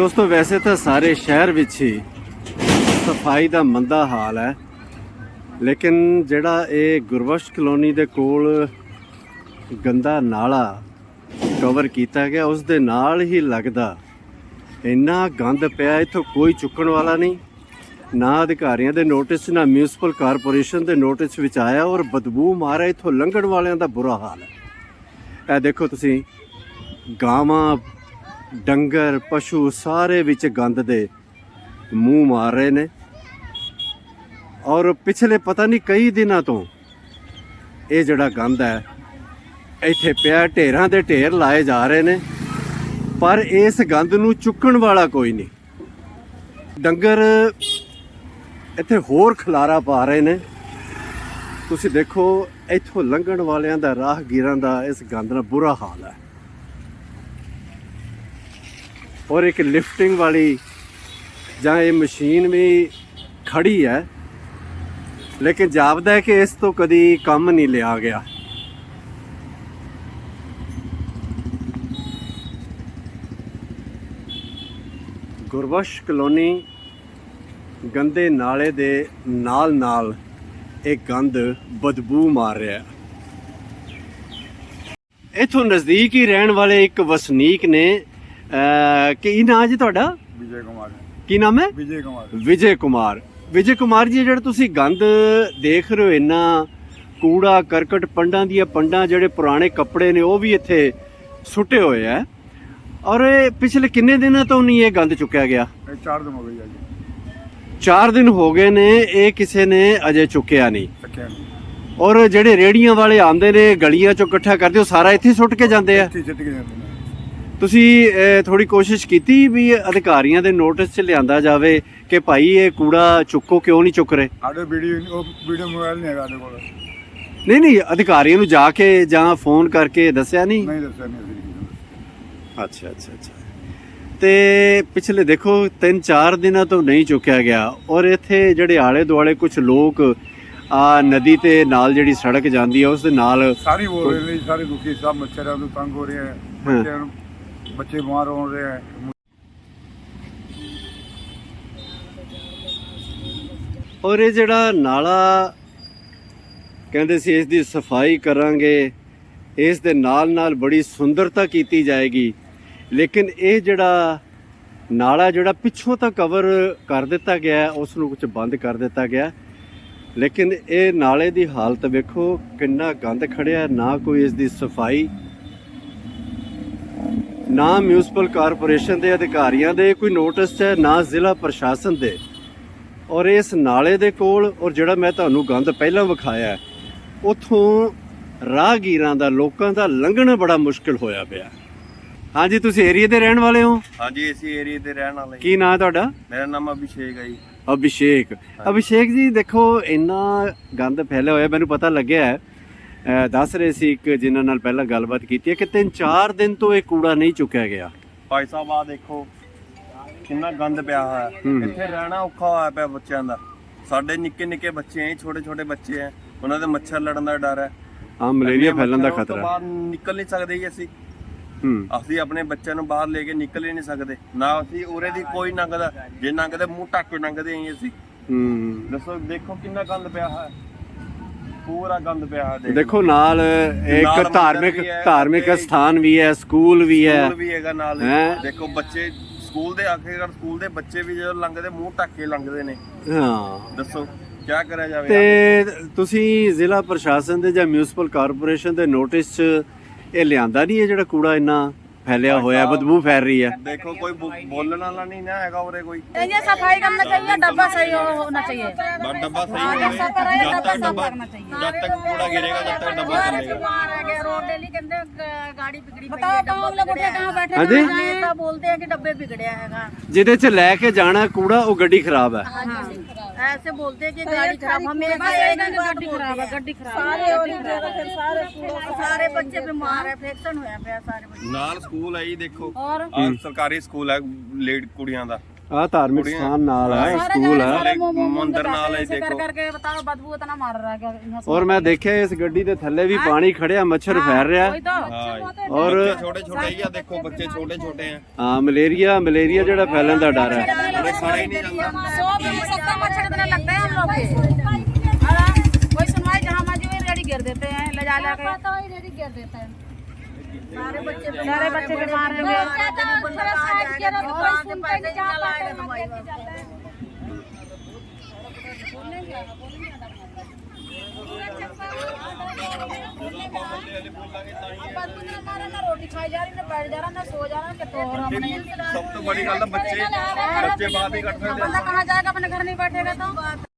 ਦੋਸਤੋ, ਵੈਸੇ ਤਾਂ ਸਾਰੇ ਸ਼ਹਿਰ ਵਿੱਚ ਹੀ ਸਫ਼ਾਈ ਦਾ ਮੰਦਾ ਹਾਲ ਹੈ, ਲੇਕਿਨ ਜਿਹੜਾ ਇਹ ਗੁਰਬਖਸ਼ ਕਲੋਨੀ ਦੇ ਕੋਲ ਗੰਦਾ ਨਾਲਾ ਕਵਰ ਕੀਤਾ ਗਿਆ, ਉਸ ਦੇ ਨਾਲ ਹੀ ਲੱਗਦਾ ਇੰਨਾ ਗੰਦ ਪਿਆ, ਇੱਥੋਂ ਕੋਈ ਚੁੱਕਣ ਵਾਲਾ ਨਹੀਂ। ਨਾ ਅਧਿਕਾਰੀਆਂ ਦੇ ਨੋਟਿਸ ਨਾ ਮਿਊਨਿਸਪਲ ਕਾਰਪੋਰੇਸ਼ਨ ਦੇ ਨੋਟਿਸ ਵਿੱਚ ਆਇਆ ਔਰ ਬਦਬੂ ਮਾਰਿਆ, ਇੱਥੋਂ ਲੰਘਣ ਵਾਲਿਆਂ ਦਾ ਬੁਰਾ ਹਾਲ ਹੈ। ਇਹ ਦੇਖੋ ਤੁਸੀਂ, ਗਾਵਾਂ ਡੰਗਰ, ਪਸ਼ੂ ਸਾਰੇ ਵਿੱਚ ਗੰਦ ਦੇ ਮੂੰਹ ਮਾਰ ਰਹੇ ਨੇ। ਔਰ ਪਿਛਲੇ ਪਤਾ ਨਹੀਂ ਕਈ ਦਿਨਾਂ ਤੋਂ ਇਹ ਜਿਹੜਾ ਗੰਦ ਹੈ, ਇੱਥੇ ਪਿਆ, ਢੇਰਾਂ ਦੇ ਢੇਰ ਲਾਏ ਜਾ ਰਹੇ ਨੇ। ਪਰ ਇਸ ਗੰਦ ਨੂੰ ਚੁੱਕਣ ਵਾਲਾ ਕੋਈ ਨਹੀਂ। ਡੰਗਰ ਇੱਥੇ ਹੋਰ ਖਲਾਰਾ ਪਾ ਰਹੇ ਨੇ। ਤੁਸੀਂ ਦੇਖੋ, ਇੱਥੋਂ ਲੰਘਣ ਵਾਲਿਆਂ ਦਾ, ਰਾਹਗੀਰਾਂ ਦਾ ਇਸ ਗੰਦ ਨਾਲ ਬੁਰਾ ਹਾਲ ਹੈ। ਔਰ ਇੱਕ ਲਿਫਟਿੰਗ ਵਾਲੀ ਜਾਂ ਇਹ ਮਸ਼ੀਨ ਵੀ ਖੜੀ ਹੈ। ਲੇਕਿਨ ਜਾਪਦਾ ਹੈ ਕਿ ਇਸ ਤੋਂ ਕਦੀ ਕੰਮ ਨਹੀਂ ਲਿਆ ਗਿਆ। ਗੁਰਬਖਸ਼ ਕਲੋਨੀ ਗੰਦੇ ਨਾਲੇ ਦੇ ਨਾਲ ਨਾਲ ਇਹ ਗੰਦ ਬਦਬੂ ਮਾਰ ਰਿਹਾ ਹੈ। ਇਥੋਂ ਨਜ਼ਦੀਕ ਹੀ ਰਹਿਣ ਵਾਲੇ ਇੱਕ ਵਸਨੀਕ ਨੇ ਕੀ ਨਾਂ ਜੀ ਤੁਹਾਡਾ? ਵਿਜੇ ਕੁਮਾਰ। ਕੀ ਨਾਮ ਹੈ? ਵਿਜੇ ਕੁਮਾਰ। ਵਿਜੇ ਕੁਮਾਰ। ਵਿਜੇ ਕੁਮਾਰ ਜੀ ਜਿਹੜਾ ਤੁਸੀਂ ਗੰਦ ਦੇਖ ਰਹੇ ਹੋ ਇੰਨਾ ਕੂੜਾ ਕਰਕਟ ਪੰਡਾਂ ਦੀਆਂ ਪੰਡਾਂ ਜਿਹੜੇ ਪੁਰਾਣੇ ਕੱਪੜੇ ਨੇ ਉਹ ਵੀ ਇੱਥੇ ਸੁੱਟੇ ਹੋਏ ਆ। ਔਰ ਇਹ ਪਿਛਲੇ ਕਿੰਨੇ ਦਿਨਾਂ ਤੋਂ ਨਹੀਂ ਇਹ ਗੰਦ ਚੁੱਕਿਆ ਗਿਆ? ਇਹ ਚਾਰ ਦਿਨ ਹੋ ਗਏ ਜੀ 4 ਦਿਨ ਹੋ ਗਏ ਨੇ ਇਹ ਕਿਸੇ ਨੇ ਅਜੇ ਚੁੱਕਿਆ ਨਹੀਂ। ਔਰ ਜਿਹੜੇ ਰੇੜੀਆਂ ਵਾਲੇ ਆਉਂਦੇ ਨੇ ਗਲੀਆਂ ਚੋਂ ਇਕੱਠਾ ਕਰਦੇ ਉਹ ਸਾਰਾ ਇੱਥੇ ਸੁੱਟ ਕੇ ਜਾਂਦੇ ਆ? ਇੱਥੇ ਸਿੱਟ ਕੇ ਜਾਂਦੇ ਨੇ। ਤੁਸੀਂ ਥੋੜੀ ਕੋਸ਼ਿਸ਼ ਕੀਤੀ ਵੀ ਅਧਿਕਾਰੀਆਂ ਦੇ ਨੋਟਿਸ 'ਚ ਲਿਆਂਦਾ ਜਾਵੇ ਕਿ ਭਾਈ ਇਹ ਕੂੜਾ ਚੁੱਕੋ ਕਿਉਂ ਨਹੀਂ ਚੁੱਕ ਰਹੇ ਸਾਡੇ ਵੀਡੀਓ ਉਹ ਵੀਡੀਓ ਮੋਬਾਈਲ ਨਹੀਂ ਹੈਗਾ ਸਾਡੇ ਕੋਲ ਨਹੀਂ ਨਹੀਂ ਅਧਿਕਾਰੀਆਂ ਨੂੰ ਜਾ ਕੇ ਜਾਂ ਫੋਨ ਕਰਕੇ ਦੱਸਿਆ ਨਹੀਂ ਨਹੀਂ ਦੱਸਿਆ ਨਹੀਂ ਅਸੀਂ। ਅੱਛਾ ਅੱਛਾ ਅੱਛਾ ਤੇ ਪਿਛਲੇ ਦੇਖੋ 3-4 ਦਿਨਾਂ ਤੋਂ ਨਹੀਂ ਚੁੱਕਿਆ ਗਿਆ ਔਰ ਇੱਥੇ ਜਿਹੜੇ ਆਲੇ ਦੁਆਲੇ ਕੁਝ ਲੋਕ ਆ ਨਦੀ ਤੇ ਨਾਲ ਜਿਹੜੀ ਸੜਕ ਜਾਂਦੀ ਹੈ ਉਸ ਦੇ ਨਾਲ ਸਾਰੇ ਬੋਲ ਰਹੇ ਨੇ ਸਾਰੇ ਦੁਖੀ ਸਭ ਮੱਛਰਾਂ ਤੋਂ ਤੰਗ ਹੋ ਰਹੇ ਹਾਂ। ਬੱਚਿਆਂ ਨੂੰ ਬੱਚੇ ਬਿਮਾਰ ਹੋ ਰਹੇ ਹੈ। ਔਰ ਇਹ ਜਿਹੜਾ ਨਾਲਾ ਕਹਿੰਦੇ ਸੀ ਇਸ ਦੀ ਸਫ਼ਾਈ ਕਰਾਂਗੇ ਇਸ ਦੇ ਨਾਲ ਨਾਲ ਬੜੀ ਸੁੰਦਰਤਾ ਕੀਤੀ ਜਾਏਗੀ। ਲੇਕਿਨ ਇਹ ਜਿਹੜਾ ਨਾਲਾ ਜਿਹੜਾ ਪਿੱਛੋਂ ਤਾਂ ਕਵਰ ਕਰ ਦਿੱਤਾ ਗਿਆ ਹੈ, ਉਸ ਨੂੰ ਕੁਝ ਬੰਦ ਕਰ ਦਿੱਤਾ ਗਿਆ ਲੇਕਿਨ ਇਹ ਨਾਲੇ ਦੀ ਹਾਲਤ ਵੇਖੋ ਕਿੰਨਾ ਗੰਦ ਖੜਿਆ ਨਾ ਕੋਈ ਇਸ ਦੀ ਸਫ਼ਾਈ। ਨਾ ਮਿਊਨਿਸਪਲ ਕਾਰਪੋਰੇਸ਼ਨ ਦੇ ਅਧਿਕਾਰੀਆਂ ਦੇ ਕੋਈ ਨੋਟਿਸ ਹੈ ਨਾ ਜ਼ਿਲ੍ਹਾ ਪ੍ਰਸ਼ਾਸਨ ਦੇ। ਔਰ ਇਸ ਨਾਲੇ ਦੇ ਕੋਲ ਔਰ ਜਿਹੜਾ ਮੈਂ ਤੁਹਾਨੂੰ ਗੰਦ ਪਹਿਲਾਂ ਵਿਖਾਇਆ ਉੱਥੋਂ ਰਾਹਗੀਰਾਂ ਦਾ ਲੋਕਾਂ ਦਾ ਲੰਘਣਾ ਬੜਾ ਮੁਸ਼ਕਲ ਹੋਇਆ ਪਿਆ। ਹਾਂਜੀ ਤੁਸੀਂ ਏਰੀਆ ਦੇ ਰਹਿਣ ਵਾਲੇ ਹੋ? ਹਾਂਜੀ ਇਸੇ ਏਰੀਏ ਦੇ ਰਹਿਣ ਵਾਲੇ ਕੀ ਨਾਂ ਹੈ ਤੁਹਾਡਾ? ਮੇਰਾ ਨਾਮ ਅਭਿਸ਼ੇਕ ਹੈ ਜੀ। ਅਭਿਸ਼ੇਕ। ਅਭਿਸ਼ੇਕ ਜੀ ਦੇਖੋ ਇੰਨਾ ਗੰਦ ਫੈਲਿਆ ਹੋਇਆ ਮੈਨੂੰ ਪਤਾ ਲੱਗਿਆ ਦੱਸ ਰਹੇ ਸੀ ਇੱਕ ਜਿਨ੍ਹਾਂ ਨਾਲ ਪਹਿਲਾਂ ਗੱਲਬਾਤ ਕੀਤੀ ਹੈ ਕਿ ਤਿੰਨ ਚਾਰ ਦਿਨ ਤੋਂ ਇਹ ਕੂੜਾ ਨਹੀਂ ਚੁੱਕਿਆ ਗਿਆ। ਭਾਈ ਸਾਹਿਬ ਆ ਦੇਖੋ ਕਿੰਨਾ ਗੰਦ ਪਿਆ ਹੋਇਆ ਹੈ। ਹੂੰ। ਇੱਥੇ ਰਹਿਣਾ ਔਖਾ ਹੋਇਆ ਪਿਆ ਬੱਚਿਆਂ ਦਾ। ਸਾਡੇ ਨਿੱਕੇ ਨਿੱਕੇ ਬੱਚੇ ਐ ਛੋਟੇ ਛੋਟੇ ਬੱਚੇ ਐ। ਉਹਨਾਂ ਦੇ ਮੱਛਰ ਲੜਨ ਦਾ ਡਰ ਹੈ। ਆ ਮਲੇਰੀਆ ਫੈਲਣ ਦਾ ਮੱਛਰ ਤੋਂ ਖਤਰਾ। ਬਾਹਰ ਨਿਕਲ ਨਹੀਂ ਸਕਦੇ ਜੀ ਅਸੀਂ। ਹੂੰ। ਅਸੀਂ ਆਪਣੇ ਬੱਚਿਆਂ ਨੂੰ ਬਾਹਰ ਲੈ ਕੇ ਨਿਕਲ ਹੀ ਨਹੀਂ ਸਕਦੇ। ਨਾ ਅਸੀਂ ਉਰੇ ਦੀ ਕੋਈ ਲੰਘਦਾ ਜੇ ਲੰਘਦੇ ਮੂੰਹ ਢੱਕ ਕੇ ਲੰਘਦੇ ਆਂ ਅਸੀਂ। ਹੂੰ। ਦੱਸੋ ਦੇਖੋ ਕਿੰਨਾ ਗੰਦ ਪਿਆ ਹੋਇਆ। ਹੈ। ਪੂਰਾ ਗੰਦ ਪਿਆ ਹੋਇਆ ਦੇਖ। ਨਾਲ ਇੱਕ ਧਾਰਮਿਕ ਹੈ, ਧਾਰਮਿਕ ਸਥਾਨ ਵੀ ਹੈ ਸਕੂਲ ਵੀ ਹੈ। ਸਕੂਲ ਵੀ ਹੈਗਾ ਨਾਲ ਹੈਂ? ਦੇਖੋ ਬੱਚੇ ਸਕੂਲ ਦੇ ਆਖਿਰਕਾਰ ਸਕੂਲ ਦੇ ਬੱਚੇ ਵੀ ਜਦੋਂ ਲੰਘਦੇ ਮੂੰਹ ਢੱਕ ਕੇ ਲੰਘਦੇ ਨੇ। ਹਾਂ। ਦੱਸੋ ਕੀ ਕਰਿਆ ਜਾਵੇ ਤੇ ਤੁਸੀਂ ਜ਼ਿਲ੍ਹਾ ਪ੍ਰਸ਼ਾਸਨ ਦੇ ਜਾਂ ਮਿਊਨਿਸਪਲ ਕਾਰਪੋਰੇਸ਼ਨ ਦੇ ਨੋਟਿਸ 'ਚ ਇਹ ਲਿਆਂਦਾ ਨਹੀਂ ਇਹ ਜਿਹੜਾ ਕੂੜਾ ਇੰਨਾ? ਫੈਲਿਆ ਹੋਇਆ ਬਦਬੂ ਫੈਲ ਰਹੀ ਹੈ ਦੇਖੋ ਕੋਈ ਬੋ- ਬੋਲਣ ਵਾਲਾ ਨਹੀਂ ਨਾ ਹੈਗਾ ਉਰੇ ਕੋਈ ये सफाई करना चाहिए डब्बा सही हो- होना चाहिए ਬਸ ਡੱਬਾ ਸਹੀ ਹੋਵੇ ऐसा कराए ਜਦ डब्बा ਤੱਕ साफ ਡੱਬਾ करना चाहिए ਜਦ तक कूड़ा गिरेगा जब तक डब्बा चलेगा बीमार है गए रोड डेली कहते हैं, गाड़ी बिगड़ी बताओ कहाँ हम लोग उठे कहाँ बैठे हाँ जी? नेता बोलते हैं कि डब्बे बिगड़े हैगा ਜਿਹਦੇ 'ਚ ਲੈ ਕੇ ਜਾਣਾ ਕੂੜਾ ਉਹ ਗੱਡੀ ਖਰਾਬ ਹੈ ऐसे बोलते हैं कि गाड़ी खराब हमेशा एक ही बात बोलते हैं गड्डी खराब सारे बच्चे बीमार है इन्फेक्शन होया पिया सारे बच्चे ਨਾਲ ਸਕੂਲ ਹੈ ਜੀ ਦੇਖੋ और ਆਹ ਸਰਕਾਰੀ ਸਕੂਲ ਹੈ ਲੇਡ ਕੁੜੀਆਂ ਦਾ ਆ ਧਾਰਮਿਕ ਸਥਾਨ ਨਾਲ ਹੈ ਸਕੂਲ ਹੈ ਮੰਦਰ ਨਾਲ ਹੈ ਦੇਖੋ करके बताओ बदबू इतना मार रहा है यहाँ से ਔਰ ਮੈਂ ਦੇਖਿਆ ਇਸ ਗੱਡੀ ਦੇ ਥੱਲੇ ਵੀ ਪਾਣੀ ਖੜਿਆ ਮੱਛਰ ਫੈਲ ਰਿਹਾ वही तो ਔਰ ਛੋਟੇ ਛੋਟੇ ਹੀ ਆ ਦੇਖੋ ਬੱਚੇ ਛੋਟੇ ਛੋਟੇ ਆ ਹਾਂ ਮਲੇਰੀਆ ਮਲੇਰੀਆ ਜਿਹੜਾ ਫੈਲਣ ਦਾ ਡਰ ਹੈ ਉਹਨੇ ਖਾਣਾ ਹੀ ਨਹੀਂ ਜਾਂਦਾ सौ में सत्तर मच्छर इतने लगते हैं हम लोग के डाला गया सारे बच्चे बीमार हैं तो रोटी खाई जा रही ना बैठ जा रहा ना सो जा रहा बड़ी गल बच्चे बच्चे बाहर बंदा कहाँ जाएगा अपने घर नहीं बैठेगा तो?